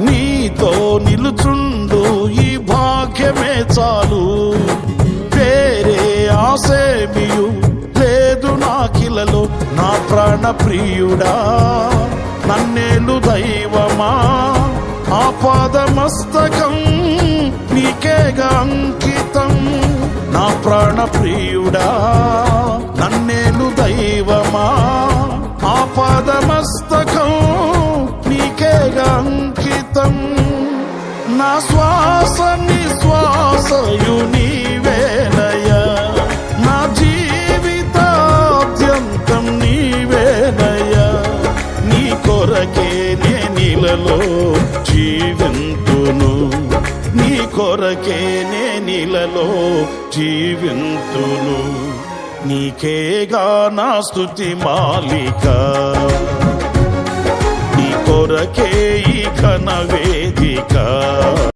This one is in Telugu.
నీతో నిలుచుండు ఈ భాగ్యమే చాలు. వేరే ఆసేమియు లేదు నాకిలలో. నా ప్రాణ ప్రియుడా నన్నేలు దైవమా? ఆపాదమస్తకం నీకేగా అంకితం. నా ప్రాణ ప్రియుడా నన్నేలు దైవమా? ఆపాదమస్తకం నా శ్వాస నిశ్వాసయు నీవేనయ్యా. నా జీవితాద్యంతం నీవేనయ్యా. నీ కొరకే నే నీలలో జీవింతును. నీ కొరకే నే నీలలో జీవింతును. నీకేగా నా స్థుతి మాలికా. ఇక నవేదిక